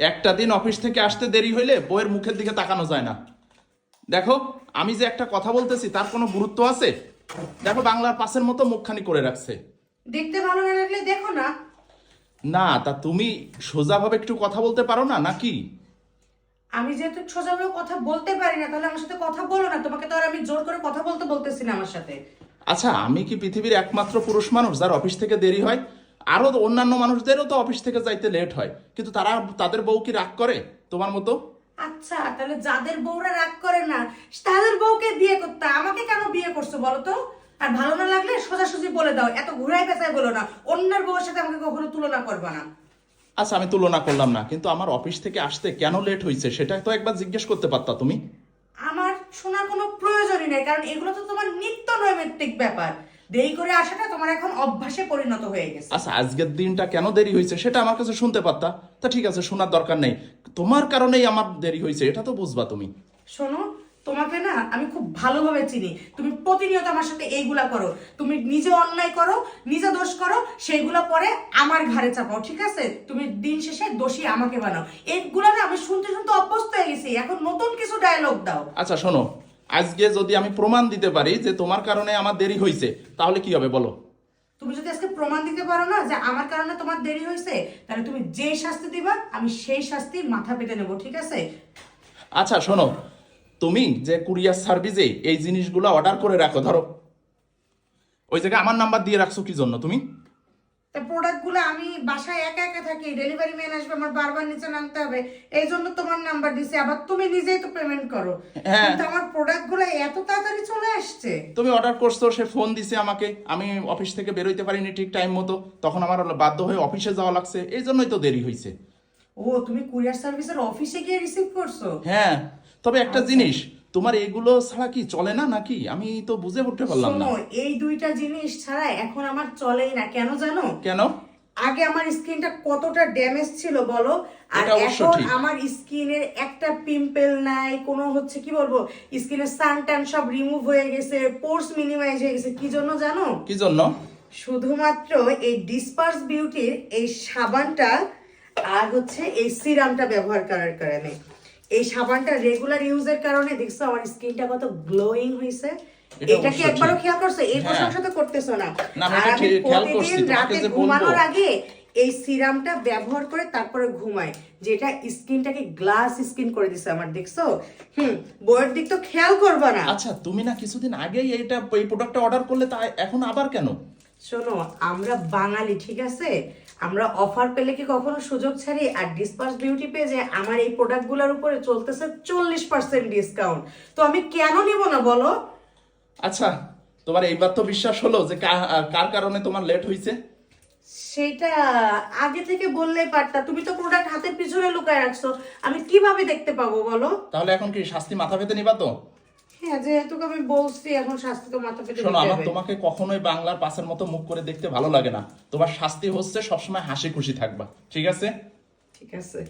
একটা দিন অফিস থেকে আসতে দেরি হইলে বইয়ের মুখের দিকে তাকানো যায় না। দেখো আমি যে একটা কথা বলতেছি তার কোনো গুরুত্ব আছে? দেখো বাংলার পাশের মতো মুখখানি করে রাখছে। দেখতে ভালো না লাগলে দেখো না। না তা তুমি সোজাভাবে একটু কথা বলতে পারো না নাকি? আমি যেহেতু সোজাভাবে কথা বলতে পারি না তাহলে আমার সাথে কথা বলো না। তোমাকে তো আর আমি জোর করে কথা বলতে বলতেছি না আমার সাথে। আচ্ছা আমি কি পৃথিবীর একমাত্র পুরুষ মানুষ যার অফিস থেকে দেরি হয়? আরও তো অন্যান্য মানুষদেরও তো অফিস থেকে যাইতে লেট হয়। কিন্তু তারা তাদের বউ কি রাগ করে তোমার মতো? আচ্ছা তাহলে যাদের বউরা রাগ করে না তাদের বউকে বিয়ে করতে আমাকে কেন বিয়ে করছ বলো তো? আর ভালো না লাগলে সোজাসুজি বলে দাও। এত ঘুরাই পেঁচাই বলো না। অন্যের বউয়ের সাথে আমাকে কখনো তুলনা করবা না। আচ্ছা আমি তুলনা করলাম না। কিন্তু আমার অফিস থেকে আসতে কেন লেট হয়েছে সেটা তো একবার জিজ্ঞেস করতে পারতা তুমি। আমার শোনার কোনো প্রয়োজনই নেই। কারণ এগুলো তো তোমার নিত্য নৈমিত্তিক ব্যাপার। দেরি করে আসাটা তোমার এখন অভ্যাসে পরিণত হয়ে গেছে। আচ্ছা আজকের দিনটা কেন দেরি হয়েছে সেটা আমার কাছে শুনতে পারতা। তা ঠিক আছে শোনার দরকার নেই। তোমার কারণেই আমার দেরি হয়েছে এটা তো বুঝবা তুমি। শোনো তোমাকে না আমি খুব ভালোভাবে চিনি। তুমি প্রতিনিয়ত আমার সাথে এইগুলা করো। তুমি নিজে অন্যায় করো নিজে দোষ করো সেইগুলো পরে আমার ঘাড়ে চাপাও ঠিক আছে? তুমি দিন শেষে দোষী আমাকে বানাও। এইগুলো না আমি শুনতে শুনতে অভ্যস্ত হয়ে গেছি। এখন নতুন কিছু ডায়লগ দাও। আচ্ছা শোনো আজকে যদি আমি প্রমাণ দিতে পারি যে তোমার কারণে আমার দেরি হয়েছে তাহলে কি হবে বলো? তুমি যদি আজকে প্রমাণ দিতে পারো না যে আমার কারণে তোমার দেরি হয়েছে তাহলে তুমি যেই শাস্তি দিবা আমি সেই শাস্তি মাথা পেতে নেব ঠিক আছে? আচ্ছা শোনো। তুমি যে কুরিয়ার সার্ভিসে এই জিনিসগুলো অর্ডার করে রাখো ধরো। ওই জায়গায় আমার নাম্বার দিয়ে রাখছো কি জন্য তুমি? তা প্রোডাক্টগুলো আমি বাসায় একা একা থাকি ডেলিভারি ম্যান আসবে আমার বারবার নিচে নামতে হবে এই জন্য তোমার নাম্বার দিছি আবার তুমি নিজেই তো পেমেন্ট করো। হ্যাঁ। কিন্তু আমার প্রোডাক্টগুলো এত তাড়াতাড়ি চলে আসছে। তুমি অর্ডার করছ সে ফোন দিছে আমাকে আমি অফিস থেকে বেরোইতে পারিনি ঠিক টাইম মতো তখন আমার বাধ্য হয়ে অফিসে যাওয়া লাগছে এই জন্যই তো দেরি হয়েছে ও তুমি কুরিয়ার সার্ভিসের অফিসে গিয়ে রিসিভ করছ? হ্যাঁ তবে একটা জিনিস তোমার এগুলো ছাড়া কি চলে না নাকি? আমি তো বুঝে উঠতে পারলাম না। শোনো এই দুইটা জিনিস ছাড়া এখন আমার চলেই না। কেন জানো? কেন? আগে আমার স্কিনটা কতটা ড্যামেজ ছিল বলো? আর এটা অবশ্য এখন ঠিক। আমার স্কিনের একটা পিম্পল নাই কোনো হচ্ছে কি বলব? স্কিনের সান টান সব রিমুভ হয়ে গেছে পোর্স মিনিমাইজ হয়ে গেছে। কি জন্য জানো? কি জন্য? শুধুমাত্র এই ডিসপার্স বিউটির এই সাবানটা আর হচ্ছে এই সিরামটা ব্যবহার করার কারণে। এই সাবানটা রেগুলার ইউজের কারণে দেখছ আমার স্কিনটা কত গ্লোয়িং হয়েছে এটা কি একবারও খেয়াল করছ? এই হ্যাঁ। প্রশংসা তো করতেছো না। আর আমি খেয়াল করছি। প্রতিদিন রাতে ঘুমানোর আগে এই সিরামটা ব্যবহার করে তারপরে ঘুমাই যেটা স্কিনটাকে গ্লাস স্কিন করে দিছে আমার দেখছ? হুম বইয়ের দিক তো খেয়াল করবা না। আচ্ছা তুমি না কিছুদিন আগেই এটা এই প্রোডাক্টটা অর্ডার করলে তা এখন আবার কেন? শোনো আমরা বাঙালি ঠিক আছে? আমরা অফার পেলে কি কখনো সুযোগ ছাড়ি? আর ডিসপার্স বিউটি পেজে আমার এই প্রোডাক্টগুলোর উপরে চলতেছে চল্লিশ পার্সেন্ট ডিসকাউন্ট তো আমি কেন নিব না বলো? আচ্ছা তোমার এইবার তো বিশ্বাস হলো যে কার কারণে তোমার লেট হয়েছে সেটা আগে থেকে বললেই পারতা। তুমি তো প্রোডাক্ট হাতের পিছনে লুকায় রাখছো। আমি কীভাবে দেখতে পাবো বলো? তাহলে এখন কি শাস্তি মাথা পেতে নিবা তো? হ্যাঁ যেহেতু আমি বলছি এখন শাস্তি তো মাথা পেতে শোনো আমার তোমাকে কখনোই বাংলার পাশের মতো মুখ করে দেখতে ভালো লাগে না। তোমার শাস্তি হচ্ছে সবসময় হাসি খুশি থাকবা ঠিক আছে? ঠিক আছে।